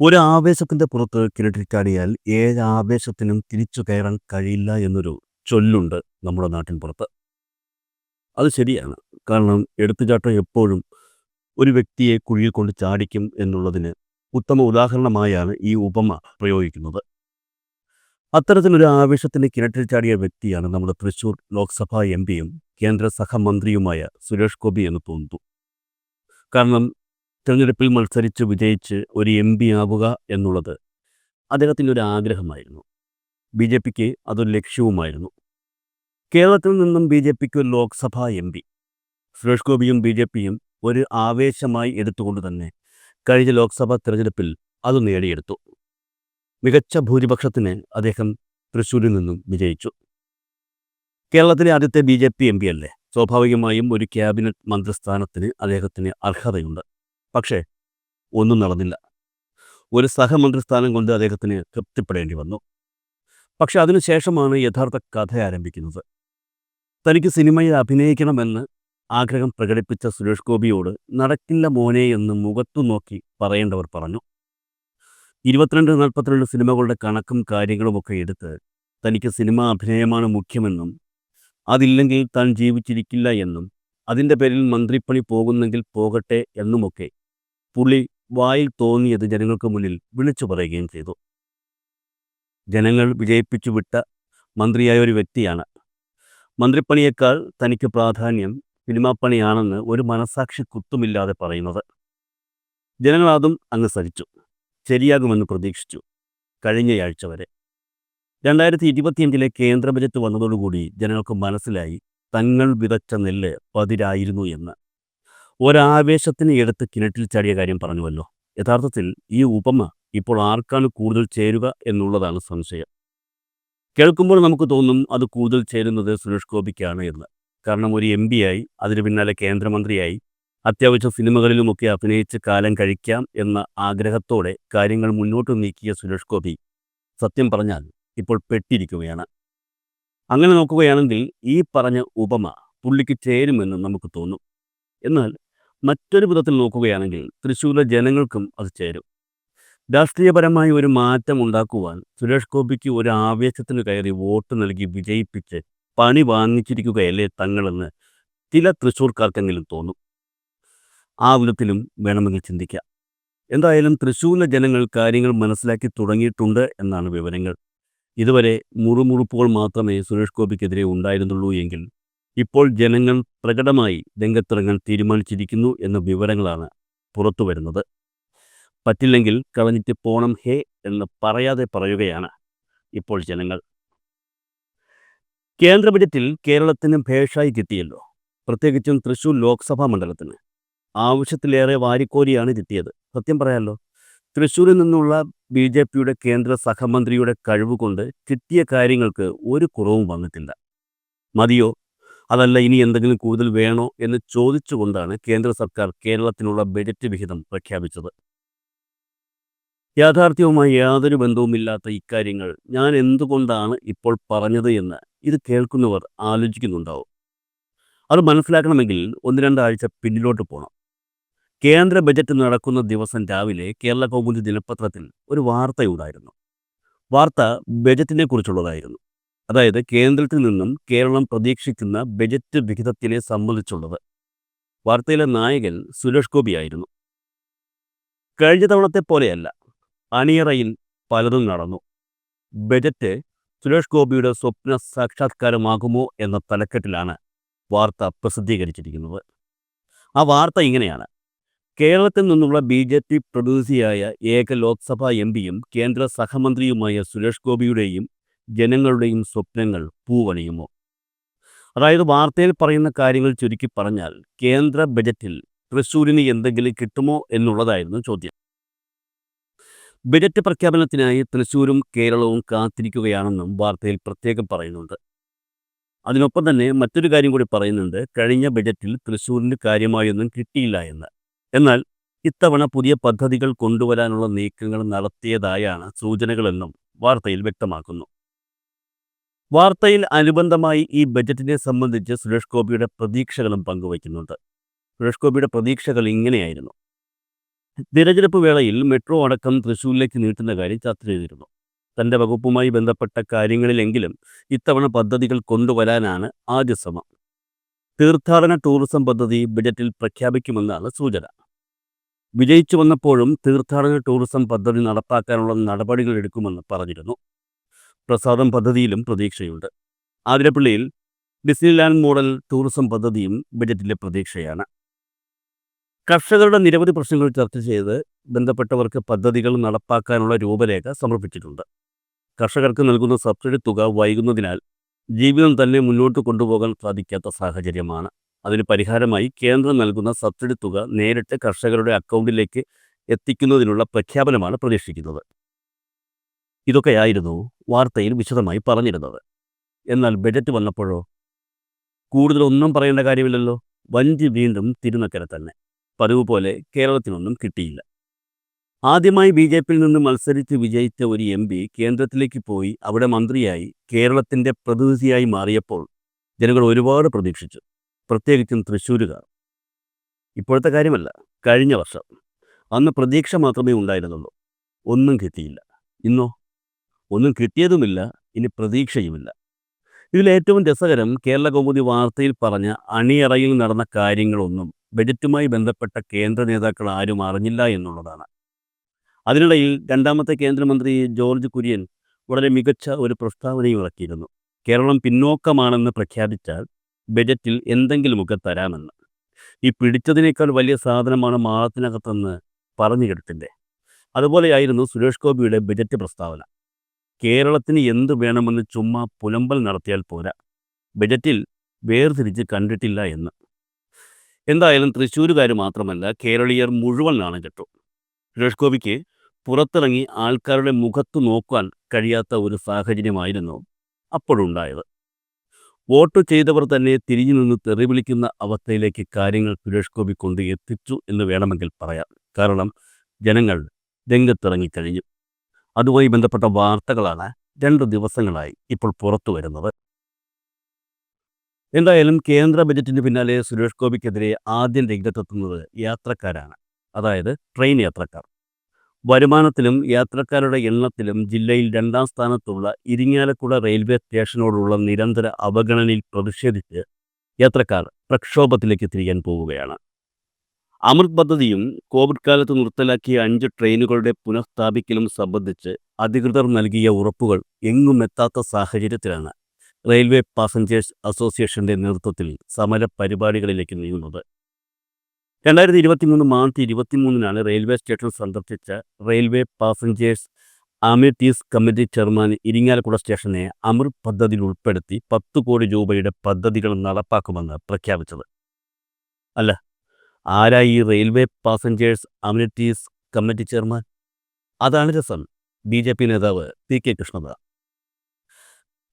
ഒരു ആവേശത്തിന്റെ പുറത്ത് കിണറ്റിക്കാടിയാൽ ഏത് ആവേശത്തിനും തിരിച്ചു കയറാൻ കഴിയില്ല എന്നൊരു ചൊല്ലുണ്ട് നമ്മുടെ നാട്ടിൻ പുറത്ത്. അത് ശരിയാണ്. കാരണം എടുത്തുചാട്ടം എപ്പോഴും ഒരു വ്യക്തിയെ കുഴിയിൽ കൊണ്ട് ചാടിക്കും എന്നുള്ളതിന് ഉത്തമ ഉദാഹരണമായാണ് ഈ ഉപമ പ്രയോഗിക്കുന്നത്. അത്തരത്തിലൊരു ആവേശത്തിന് കിണറ്റിൽ ചാടിയ വ്യക്തിയാണ് നമ്മുടെ തൃശൂർ ലോക്സഭാ എം പിയും കേന്ദ്ര സഹമന്ത്രിയുമായ സുരേഷ് ഗോപി എന്ന് തോന്നുന്നു. കാരണം തിരഞ്ഞെടുപ്പിൽ മത്സരിച്ച് വിജയിച്ച് ഒരു എം പി ആവുക എന്നുള്ളത് അദ്ദേഹത്തിന്റെ ഒരു ആഗ്രഹമായിരുന്നു ബി ജെ പിക്ക് അതൊരു ലക്ഷ്യവുമായിരുന്നു. കേരളത്തിൽ നിന്നും ബി ജെ പിക്ക് ഒരു ലോക്സഭാ എം പി സുരേഷ് ഗോപിയും ബി ജെ പിയും ഒരു ആവേശമായി എടുത്തുകൊണ്ട് തന്നെ കഴിഞ്ഞ ലോക്സഭാ തിരഞ്ഞെടുപ്പിൽ അത് നേടിയെടുത്തു. മികച്ച ഭൂരിപക്ഷത്തിന് അദ്ദേഹം തൃശ്ശൂരിൽ നിന്നും വിജയിച്ചു. കേരളത്തിലെ ആദ്യത്തെ B J P M P അല്ലേ? സ്വാഭാവികമായും ഒരു ക്യാബിനറ്റ് മന്ത്രിസ്ഥാനത്തിന് അദ്ദേഹത്തിന് അർഹതയുണ്ട്. പക്ഷേ ഒന്നും നടന്നില്ല. ഒരു സഹമന്ത്രിസ്ഥാനം കൊണ്ട് അദ്ദേഹത്തിന് തൃപ്തിപ്പെടേണ്ടി വന്നു. പക്ഷെ അതിനുശേഷമാണ് യഥാർത്ഥ കഥ ആരംഭിക്കുന്നത്. തനിക്ക് സിനിമയിൽ അഭിനയിക്കണമെന്ന് ആഗ്രഹം പ്രകടിപ്പിച്ച സുരേഷ് ഗോപിയോട് നടക്കില്ല മോനെ എന്ന് മുഖത്തു നോക്കി പറയേണ്ടവർ പറഞ്ഞു. ഇരുപത്തിരണ്ട് നാൽപ്പത്തിരണ്ട് സിനിമകളുടെ കണക്കും കാര്യങ്ങളുമൊക്കെ എടുത്ത് തനിക്ക് സിനിമ അഭിനയമാണ് മുഖ്യമെന്നും അതില്ലെങ്കിൽ താൻ ജീവിച്ചിരിക്കില്ല എന്നും അതിന്റെ പേരിൽ മന്ത്രിപ്പണി പോകുന്നെങ്കിൽ പോകട്ടെ എന്നുമൊക്കെ പുള്ളി വായിൽ തോന്നിയത് ജനങ്ങൾക്ക് മുന്നിൽ വിളിച്ചു പറയുകയും ചെയ്തു. ജനങ്ങൾ വിജയിപ്പിച്ചു വിട്ട മന്ത്രിയായ ഒരു വ്യക്തിയാണ്. മന്ത്രിപ്പണിയേക്കാൾ തനിക്ക് പ്രാധാന്യം സിനിമാപ്പണിയാണെന്ന് ഒരു മനസാക്ഷി കുത്തുമില്ലാതെ പറയുന്നത്. ജനങ്ങൾ അതും അങ്ങ് സഹിച്ചു. ശരിയാകുമെന്ന് പ്രതീക്ഷിച്ചു കഴിഞ്ഞയാഴ്ച വരെ. രണ്ടായിരത്തി ഇരുപത്തിയഞ്ചിലെ കേന്ദ്ര ബജറ്റ് വന്നതോടുകൂടി ജനങ്ങൾക്ക് മനസ്സിലായി തങ്ങൾ വിതച്ച നെല്ല് പതിരായിരുന്നു എന്ന്. ഒരാവേശത്തിന് എടുത്ത് കിണറ്റിൽ ചാടിയ കാര്യം പറഞ്ഞുവല്ലോ. യഥാർത്ഥത്തിൽ ഈ ഉപമ ഇപ്പോൾ ആർക്കാണ് കൂടുതൽ ചേരുക എന്നുള്ളതാണ് സംശയം. കേൾക്കുമ്പോൾ നമുക്ക് തോന്നും അത് കൂടുതൽ ചേരുന്നത് സുരേഷ് ഗോപിക്കാണ് എന്ന്. കാരണം ഒരു എം ആയി അതിനു പിന്നാലെ കേന്ദ്രമന്ത്രിയായി അത്യാവശ്യം സിനിമകളിലുമൊക്കെ അഭിനയിച്ച് കാലം കഴിക്കാം എന്ന ആഗ്രഹത്തോടെ കാര്യങ്ങൾ മുന്നോട്ട് നീക്കിയ സുരേഷ് ഗോപി സത്യം പറഞ്ഞാൽ ഇപ്പോൾ പെട്ടിരിക്കുകയാണ്. അങ്ങനെ നോക്കുകയാണെങ്കിൽ ഈ പറഞ്ഞ ഉപമ പുള്ളിക്ക് ചേരുമെന്ന് നമുക്ക് തോന്നും. എന്നാൽ മറ്റൊരു വിധത്തിൽ നോക്കുകയാണെങ്കിൽ തൃശ്ശൂരിലെ ജനങ്ങൾക്കും അത് ചേരും. രാഷ്ട്രീയപരമായി ഒരു മാറ്റം ഉണ്ടാക്കുവാൻ സുരേഷ് ഗോപിക്ക് ഒരു ആവേശത്തിന് കയറി വോട്ട് നൽകി വിജയിപ്പിച്ച് പണി വാങ്ങിച്ചിരിക്കുകയല്ലേ തങ്ങളെന്ന് ചില തൃശ്ശൂർക്കാർക്കെങ്കിലും തോന്നും. ആ വിധത്തിലും വേണമെങ്കിൽ ചിന്തിക്കാം. എന്തായാലും തൃശ്ശൂരിലെ ജനങ്ങൾ കാര്യങ്ങൾ മനസ്സിലാക്കി തുടങ്ങിയിട്ടുണ്ട് എന്നാണ് വിവരങ്ങൾ. ഇതുവരെ മുറുമുറുപ്പുകൾ മാത്രമേ സുരേഷ് ഗോപിക്കെതിരെ ഉണ്ടായിരുന്നുള്ളൂ എങ്കിൽ ഇപ്പോൾ ജനങ്ങൾ പ്രകടമായി രംഗത്തിറങ്ങാൻ തീരുമാനിച്ചിരിക്കുന്നു എന്ന വിവരങ്ങളാണ് പുറത്തു വരുന്നത്. പറ്റില്ലെങ്കിൽ കളഞ്ഞിട്ട് പോണം ഹേ എന്ന് പറയാതെ പറയുകയാണ് ഇപ്പോൾ ജനങ്ങൾ. കേന്ദ്ര ബജറ്റിൽ കേരളത്തിന് ഭേഷായി കിട്ടിയല്ലോ. പ്രത്യേകിച്ചും തൃശൂർ ലോക്സഭാ മണ്ഡലത്തിന്. ആവശ്യത്തിലേറെ വാരിക്കോരിയാണ് കിട്ടിയത്. സത്യം പറയാമല്ലോ തൃശ്ശൂരിൽ നിന്നുള്ള ബി ജെ പിയുടെ കേന്ദ്ര സഹമന്ത്രിയുടെ കഴിവുകൊണ്ട് കിട്ടിയ കാര്യങ്ങൾക്ക് ഒരു കുറവും വന്നിട്ടില്ല. മതിയോ? അതല്ല ഇനി എന്തെങ്കിലും കൂടുതൽ വേണോ എന്ന് ചോദിച്ചുകൊണ്ടാണ് കേന്ദ്ര സർക്കാർ കേരളത്തിനുള്ള ബജറ്റ് വിഹിതം പ്രഖ്യാപിച്ചത്. യാഥാർത്ഥ്യവുമായി യാതൊരു ബന്ധവുമില്ലാത്ത ഇക്കാര്യങ്ങൾ ഞാൻ എന്തുകൊണ്ടാണ് ഇപ്പോൾ പറഞ്ഞത് എന്ന് ഇത് കേൾക്കുന്നവർ ആലോചിക്കുന്നുണ്ടാവും. അത് മനസ്സിലാക്കണമെങ്കിൽ ഒന്ന് രണ്ടാഴ്ച പിന്നിലോട്ട് പോകണം കേന്ദ്ര ബജറ്റ് നടക്കുന്ന ദിവസം രാവിലെ കേരള കൗമുദി ദിനപത്രത്തിൽ ഒരു വാർത്തയുണ്ടായിരുന്നു വാർത്ത ബജറ്റിനെ കുറിച്ചുള്ളതായിരുന്നു. അതായത് കേന്ദ്രത്തിൽ നിന്നും കേരളം പ്രതീക്ഷിക്കുന്ന ബജറ്റ് വിഹിതത്തിനെ സംബന്ധിച്ചുള്ളത്. വാർത്തയിലെ നായകൻ സുരേഷ് ഗോപിയായിരുന്നു കഴിഞ്ഞ തവണത്തെ പോലെയല്ല അണിയറയിൽ പലതും നടന്നു. ബജറ്റ് സുരേഷ് ഗോപിയുടെ സ്വപ്ന സാക്ഷാത്കാരമാകുമോ എന്ന തലക്കെട്ടിലാണ് വാർത്ത പ്രസിദ്ധീകരിച്ചിരിക്കുന്നത്. ആ വാർത്ത ഇങ്ങനെയാണ്. കേരളത്തിൽ നിന്നുള്ള ബി ജെ പി പ്രതിനിധിയായ ഏക ലോക്സഭാ എം പിയും കേന്ദ്ര സഹമന്ത്രിയുമായ സുരേഷ് ഗോപിയുടെയും ജനങ്ങളുടെയും സ്വപ്നങ്ങൾ പൂവണിയുമോ? അതായത് വാർത്തയിൽ പറയുന്ന കാര്യങ്ങൾ ചുരുക്കി പറഞ്ഞാൽ കേന്ദ്ര ബജറ്റിൽ തൃശ്ശൂരിന് എന്തെങ്കിലും കിട്ടുമോ എന്നുള്ളതായിരുന്നു ചോദ്യം. ബജറ്റ് പ്രഖ്യാപനത്തിനായി തൃശ്ശൂരും കേരളവും കാത്തിരിക്കുകയാണെന്നും വാർത്തയിൽ പ്രത്യേകം പറയുന്നുണ്ട്. അതിനൊപ്പം തന്നെ മറ്റൊരു കാര്യം കൂടി പറയുന്നുണ്ട് കഴിഞ്ഞ ബജറ്റിൽ തൃശ്ശൂരിന് കാര്യമായൊന്നും കിട്ടിയില്ല എന്ന്. എന്നാൽ ഇത്തവണ പുതിയ പദ്ധതികൾ കൊണ്ടുവരാനുള്ള നീക്കങ്ങൾ നടത്തിയതായാണ് സൂചനകളെന്നും വാർത്തയിൽ വ്യക്തമാക്കുന്നു. വാർത്തയിൽ അനുബന്ധമായി ഈ ബജറ്റിനെ സംബന്ധിച്ച് സുരേഷ് ഗോപിയുടെ പ്രതീക്ഷകളും പങ്കുവയ്ക്കുന്നുണ്ട്. സുരേഷ് ഗോപിയുടെ പ്രതീക്ഷകൾ ഇങ്ങനെയായിരുന്നു. തിരഞ്ഞെടുപ്പ് വേളയിൽ മെട്രോ അടക്കം തൃശൂരിലേക്ക് നീട്ടുന്ന കാര്യം ചർച്ച ചെയ്തിരുന്നു. തന്റെ വകുപ്പുമായി ബന്ധപ്പെട്ട കാര്യങ്ങളിലെങ്കിലും ഇത്തവണ പദ്ധതികൾ കൊണ്ടുവരാനാണ് ആദ്യ ശ്രമം. തീർത്ഥാടന ടൂറിസം പദ്ധതി ബജറ്റിൽ പ്രഖ്യാപിക്കുമെന്നാണ് സൂചന. വിജയിച്ചു വന്നപ്പോഴും തീർത്ഥാടന ടൂറിസം പദ്ധതി നടപ്പാക്കാനുള്ള നടപടികൾ എടുക്കുമെന്ന് പറഞ്ഞിരുന്നു. പ്രസാദം പദ്ധതിയിലും പ്രതീക്ഷയുണ്ട്. ആതിരപ്പള്ളിയിൽ ഡിസ്നിലാൻഡ് മോഡൽ ടൂറിസം പദ്ധതിയും ബജറ്റിലെ പ്രതീക്ഷയാണ്. കർഷകരുടെ നിരവധി പ്രശ്നങ്ങൾ ചർച്ച ചെയ്ത് ബന്ധപ്പെട്ടവർക്ക് പദ്ധതികൾ നടപ്പാക്കാനുള്ള രൂപരേഖ സമർപ്പിച്ചിട്ടുണ്ട്. കർഷകർക്ക് നൽകുന്ന സബ്സിഡി തുക വൈകുന്നതിനാൽ ജീവിതം തന്നെ മുന്നോട്ട് കൊണ്ടുപോകാൻ സാധിക്കാത്ത സാഹചര്യമാണ്. അതിന് പരിഹാരമായി കേന്ദ്രം നൽകുന്ന സബ്സിഡി തുക നേരിട്ട് കർഷകരുടെ അക്കൗണ്ടിലേക്ക് എത്തിക്കുന്നതിനുള്ള പ്രഖ്യാപനമാണ് പ്രതീക്ഷിക്കുന്നത്. ഇതൊക്കെയായിരുന്നു വാർത്തയിൽ വിശദമായി പറഞ്ഞിരുന്നത്. എന്നാൽ ബജറ്റ് വന്നപ്പോഴോ? കൂടുതലൊന്നും പറയേണ്ട കാര്യമില്ലല്ലോ. വഞ്ചി വീണ്ടും തിരുനക്കര തന്നെ. പതിവ് പോലെ കേരളത്തിനൊന്നും കിട്ടിയില്ല. ആദ്യമായി ബി ജെ പിയിൽ നിന്ന് മത്സരിച്ച് വിജയിച്ച ഒരു എം പി കേന്ദ്രത്തിലേക്ക് പോയി അവിടെ മന്ത്രിയായി കേരളത്തിന്റെ പ്രതിനിധിയായി മാറിയപ്പോൾ ജനങ്ങൾ ഒരുപാട് പ്രതീക്ഷിച്ചു. പ്രത്യേകിച്ചും തൃശ്ശൂരുകാർ. ഇപ്പോഴത്തെ കാര്യമല്ല കഴിഞ്ഞ വർഷം. അന്ന് പ്രതീക്ഷ മാത്രമേ ഉണ്ടായിരുന്നുള്ളൂ. ഒന്നും കിട്ടിയില്ല. ഇന്നോ? ഒന്നും കിട്ടിയതുമില്ല ഇനി പ്രതീക്ഷയുമില്ല. ഇതിലേറ്റവും രസകരം കേരള കൗമുദി വാർത്തയിൽ പറഞ്ഞ അണിയറയിൽ നടന്ന കാര്യങ്ങളൊന്നും ബജറ്റുമായി ബന്ധപ്പെട്ട കേന്ദ്ര നേതാക്കൾ ആരും അറിഞ്ഞില്ല എന്നുള്ളതാണ്. അതിനിടയിൽ രണ്ടാമത്തെ കേന്ദ്രമന്ത്രി ജോർജ് കുര്യൻ വളരെ മികച്ച ഒരു പ്രസ്താവനയും ഇറക്കിയിരുന്നു. കേരളം പിന്നോക്കമാണെന്ന് പ്രഖ്യാപിച്ചാൽ ബജറ്റിൽ എന്തെങ്കിലുമൊക്കെ തരാമെന്ന്. ഈ പിടിച്ചതിനേക്കാൾ വലിയ സാധനമാണ് മാളത്തിനകത്തെന്ന് പറഞ്ഞു കേട്ടിട്ടില്ലേ അതുപോലെയായിരുന്നു സുരേഷ് ഗോപിയുടെ ബജറ്റ് പ്രസ്താവന. കേരളത്തിന് എന്ത് വേണമെന്ന് ചുമ്മാ പുലമ്പൽ നടത്തിയാൽ പോരാ. ബജറ്റിൽ വേർതിരിച്ച് കണ്ടിട്ടില്ല എന്ന്. എന്തായാലും തൃശ്ശൂരുകാർ മാത്രമല്ല കേരളീയർ മുഴുവൻ നാണം കെട്ടു. സുരേഷ് ഗോപിക്ക് പുറത്തിറങ്ങി ആൾക്കാരുടെ മുഖത്ത് നോക്കാൻ കഴിയാത്ത ഒരു സാഹചര്യമായിരുന്നു അപ്പോഴുണ്ടായത്. വോട്ട് ചെയ്തവർ തന്നെ തിരിഞ്ഞു നിന്ന് തെറി വിളിക്കുന്ന അവസ്ഥയിലേക്ക് കാര്യങ്ങൾ സുരേഷ് ഗോപി കൊണ്ട് എത്തിച്ചു എന്ന് വേണമെങ്കിൽ പറയാം. കാരണം ജനങ്ങൾ രംഗത്തിറങ്ങിക്കഴിഞ്ഞു. അതുമായി ബന്ധപ്പെട്ട വാർത്തകളാണ് രണ്ട് ദിവസങ്ങളായി ഇപ്പോൾ പുറത്തു വരുന്നത്. എന്തായാലും കേന്ദ്ര ബജറ്റിന് പിന്നാലെ സുരേഷ് ഗോപിക്കെതിരെ ആദ്യം രംഗത്തെത്തുന്നത് യാത്രക്കാരാണ് അതായത് ട്രെയിൻ യാത്രക്കാർ. വരുമാനത്തിലും യാത്രക്കാരുടെ എണ്ണത്തിലും ജില്ലയിൽ രണ്ടാം സ്ഥാനത്തുള്ള ഇരിങ്ങാലക്കുട റെയിൽവേ സ്റ്റേഷനോടുള്ള നിരന്തര അവഗണനയിൽ പ്രതിഷേധിച്ച് യാത്രക്കാർ പ്രക്ഷോഭത്തിലേക്ക് തിരിയാൻ പോവുകയാണ്. അമൃത് പദ്ധതിയും കോവിഡ് കാലത്ത് നിർത്തലാക്കിയ അഞ്ച് ട്രെയിനുകളുടെ പുനഃസ്ഥാപിക്കലും സംബന്ധിച്ച് അധികൃതർ നൽകിയ ഉറപ്പുകൾ എങ്ങും എത്താത്ത സാഹചര്യത്തിലാണ് റെയിൽവേ പാസഞ്ചേഴ്സ് അസോസിയേഷന്റെ നേതൃത്വത്തിൽ സമര പരിപാടികളിലേക്ക് നീങ്ങുന്നത്. രണ്ടായിരത്തി ഇരുപത്തിമൂന്ന് മാർച്ച് ഇരുപത്തിമൂന്നിനാണ് റെയിൽവേ സ്റ്റേഷൻ സന്ദർശിച്ച railway passengers amenities committee chairman Irinjalakuda സ്റ്റേഷനെ Amrit പദ്ധതിയിൽ ഉൾപ്പെടുത്തി പത്ത് കോടി രൂപയുടെ പദ്ധതികൾ നടപ്പാക്കുമെന്ന് പ്രഖ്യാപിച്ചത്. അല്ല ആരാ ഈ railway passengers amenities committee chairman? അതാണ് രസം. ബി ജെ പി നേതാവ് പി കെ കൃഷ്ണദാസ്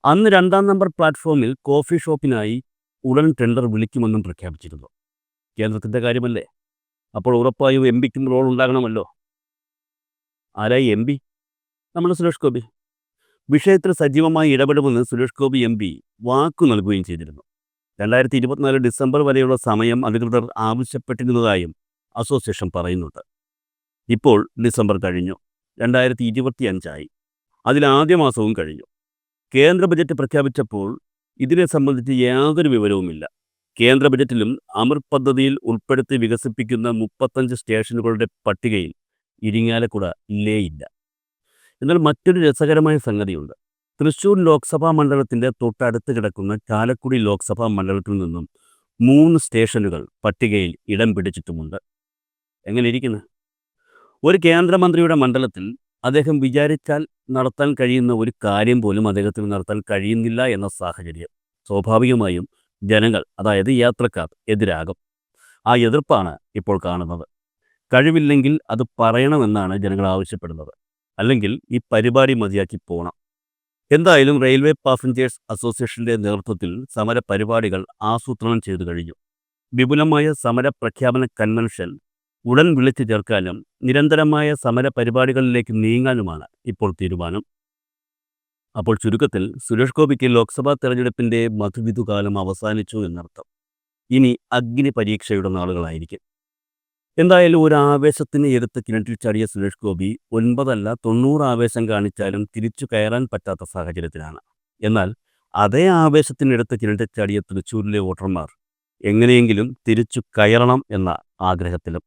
അന്ന് രണ്ടാം നമ്പർ പ്ലാറ്റ്ഫോമിൽ കോഫി ഷോപ്പിനായി ഉടൻ ടെൻഡർ വിളിക്കുമെന്നും പ്രഖ്യാപിച്ചിരുന്നു. കേന്ദ്രത്തിന്റെ കാര്യമല്ലേ? അപ്പോൾ ഉറപ്പായും എം പിക്കും റോൾ ഉണ്ടാകണമല്ലോ? ആരായി എം പി? നമ്മുടെ സുരേഷ് ഗോപി. വിഷയത്തിൽ സജീവമായി ഇടപെടുമെന്ന് സുരേഷ് ഗോപി എം പി വാക്കു നൽകുകയും ചെയ്തിരുന്നു. രണ്ടായിരത്തി ഇരുപത്തിനാല് ഡിസംബർ വരെയുള്ള സമയം അധികൃതർ ആവശ്യപ്പെട്ടിരുന്നതായും അസോസിയേഷൻ പറയുന്നുണ്ട്. ഇപ്പോൾ ഡിസംബർ കഴിഞ്ഞു. രണ്ടായിരത്തി ഇരുപത്തി അഞ്ചായി അതിൽ ആദ്യ മാസവും കഴിഞ്ഞു. കേന്ദ്ര ബജറ്റ് പ്രഖ്യാപിച്ചപ്പോൾ ഇതിനെ സംബന്ധിച്ച് യാതൊരു വിവരവുമില്ല. കേന്ദ്ര ബജറ്റിലും അമർ പദ്ധതിയിൽ ഉൾപ്പെടുത്തി വികസിപ്പിക്കുന്ന മുപ്പത്തഞ്ച് സ്റ്റേഷനുകളുടെ പട്ടികയിൽ ഇരിങ്ങാലക്കുട ഇല്ലേയില്ല. എന്നാൽ മറ്റൊരു രസകരമായ സംഗതിയുണ്ട്. തൃശൂർ ലോക്സഭാ മണ്ഡലത്തിന്റെ തൊട്ടടുത്ത് കിടക്കുന്ന ചാലക്കുടി ലോക്സഭാ മണ്ഡലത്തിൽ നിന്നും മൂന്ന് സ്റ്റേഷനുകൾ പട്ടികയിൽ ഇടം പിടിച്ചിട്ടുമുണ്ട്. എങ്ങനെ ഇരിക്കുന്നു? ഒരു കേന്ദ്രമന്ത്രിയുടെ മണ്ഡലത്തിൽ അദ്ദേഹം വിചാരിച്ചാൽ നടത്താൻ കഴിയുന്ന ഒരു കാര്യം പോലും അദ്ദേഹത്തിന് നടത്താൻ കഴിയുന്നില്ല എന്ന സാഹചര്യം. സ്വാഭാവികമായും ജനങ്ങൾ അതായത് യാത്രക്കാർ എതിരാകും. ആ എതിർപ്പാണ് ഇപ്പോൾ കാണുന്നത്. കഴിവില്ലെങ്കിൽ അത് പറയണമെന്നാണ് ജനങ്ങൾ ആവശ്യപ്പെടുന്നത്. അല്ലെങ്കിൽ ഈ പരിപാടി മതിയാക്കി പോകണം എന്തായാലും റെയിൽവേ പാസഞ്ചേഴ്സ് അസോസിയേഷന്റെ നേതൃത്വത്തിൽ സമര പരിപാടികൾ ആസൂത്രണം ചെയ്തു കഴിഞ്ഞു. വിപുലമായ സമര പ്രഖ്യാപന കൺവെൻഷൻ ഉടൻ വിളിച്ചു ചേർക്കാനും നിരന്തരമായ സമര പരിപാടികളിലേക്ക് നീങ്ങാനുമാണ് ഇപ്പോൾ തീരുമാനം. അപ്പോൾ ചുരുക്കത്തിൽ സുരേഷ് ഗോപിക്ക് ലോക്സഭാ തെരഞ്ഞെടുപ്പിന്റെ മധുവിധുകാലം അവസാനിച്ചു എന്നർത്ഥം. ഇനി അഗ്നി പരീക്ഷയുടെ നാളുകളായിരിക്കും. എന്തായാലും ഒരു ആവേശത്തിന് എടുത്ത് കിണറ്റിൽ ചാടിയ സുരേഷ് ഗോപി ഒൻപതല്ല തൊണ്ണൂറ് ആവേശം കാണിച്ചാലും തിരിച്ചു കയറാൻ പറ്റാത്ത സാഹചര്യത്തിലാണ്. എന്നാൽ അതേ ആവേശത്തിനെടുത്ത് കിണറ്റിൽ ചാടിയ തൃശ്ശൂരിലെ വോട്ടർമാർ എങ്ങനെയെങ്കിലും തിരിച്ചു കയറണം എന്ന ആഗ്രഹത്തിലും